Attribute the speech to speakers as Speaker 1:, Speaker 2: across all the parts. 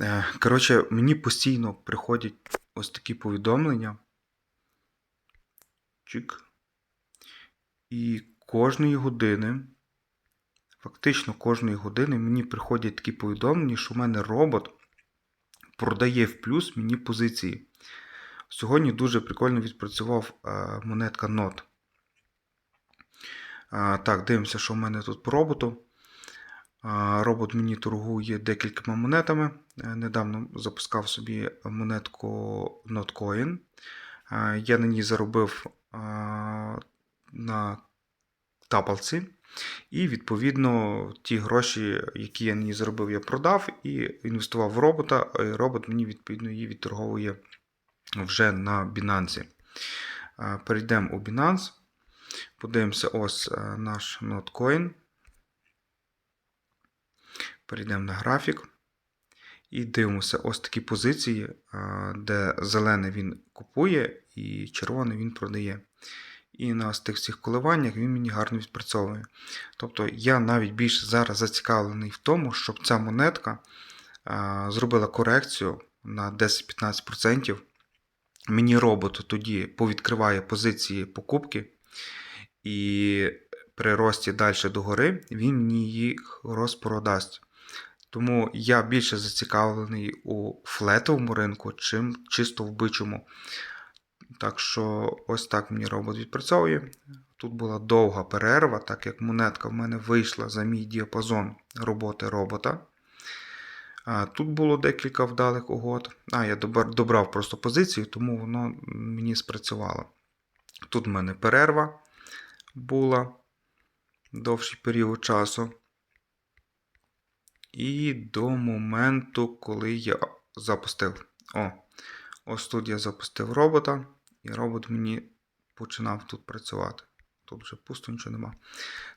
Speaker 1: Е, Коротше, мені постійно приходять ось такі повідомлення. Чик. І кожної години, фактично кожної години мені приходять такі повідомлення, що в мене робот продає в плюс мені позиції. Сьогодні дуже прикольно відпрацював е, монетка NOT. Е, Так, дивимося, що в мене тут по роботу. Робот мені торгує декількома монетами. Е, Недавно запускав собі монетку Notcoin. Я на ній заробив на тапалці. І, відповідно, ті гроші, які я на ній заробив, я продав і інвестував в робота. І робот мені, відповідно, її відторговує вже на Binance. Перейдемо у Binance. Подивимося ось е, наш Notcoin. Перейдемо на графік. І дивимося ось такі позиції, де зелений він купує і червоний він продає. І на тих всіх коливаннях він мені гарно відпрацьовує. Тобто я навіть більше зараз зацікавлений в тому, щоб ця монетка зробила корекцію на 10-15%. Мені робот тоді повідкриває позиції покупки, і при рості далі догори він мені їх розпродасть. Тому я більше зацікавлений у флетовому ринку, чим чисто в бичому. Так що ось так мені робот відпрацьовує. Тут була довга перерва, так як монетка в мене вийшла за мій діапазон роботи робота. Тут було декілька вдалих угод. А, я добрав просто позицію, тому воно мені спрацювало. Тут в мене перерва була довший період часу. І до моменту, коли я запустив. О, ось тут я запустив робота, і робот мені починав тут працювати. Тут вже пусто нічого нема.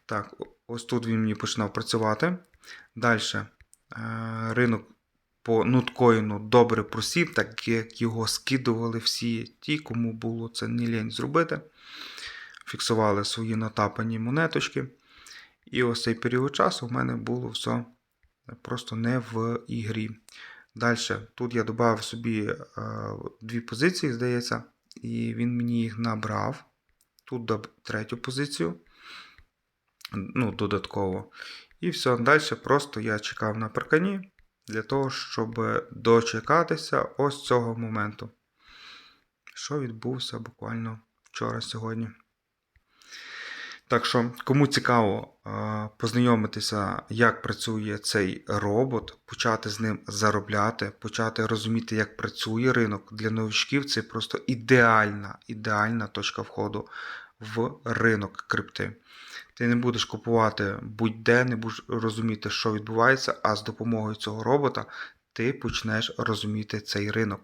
Speaker 1: Так, ось тут він мені починав працювати. Далі ринок по нуткоїну добре просів, так як його скидували всі ті, кому було це не лінь зробити. Фіксували свої натапані монеточки. І ось цей період часу в мене було все просто не в ігрі. Далі, тут я додав собі е, дві позиції, здається, і він мені їх набрав. Тут доб- третю позицію. Ну, додатково. І все, далі просто я чекав на паркані для того, щоб дочекатися ось цього моменту, що відбувся буквально вчора сьогодні. Так що, кому цікаво познайомитися, як працює цей робот, почати з ним заробляти, почати розуміти, як працює ринок для новичків, це просто ідеальна, ідеальна точка входу в ринок крипти. Ти не будеш купувати будь-де, не будеш розуміти, що відбувається, а з допомогою цього робота ти почнеш розуміти цей ринок.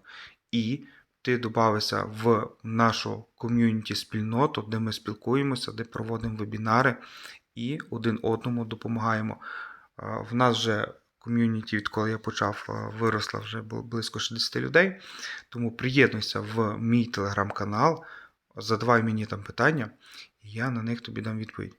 Speaker 1: І ти додавишся в нашу ком'юніті спільноту, де ми спілкуємося, де проводимо вебінари і один одному допомагаємо. В нас вже ком'юніті, відколи я почав, виросла вже близько 60 людей. Тому приєднуйся в мій телеграм-канал, задавай мені там питання, і я на них тобі дам відповідь.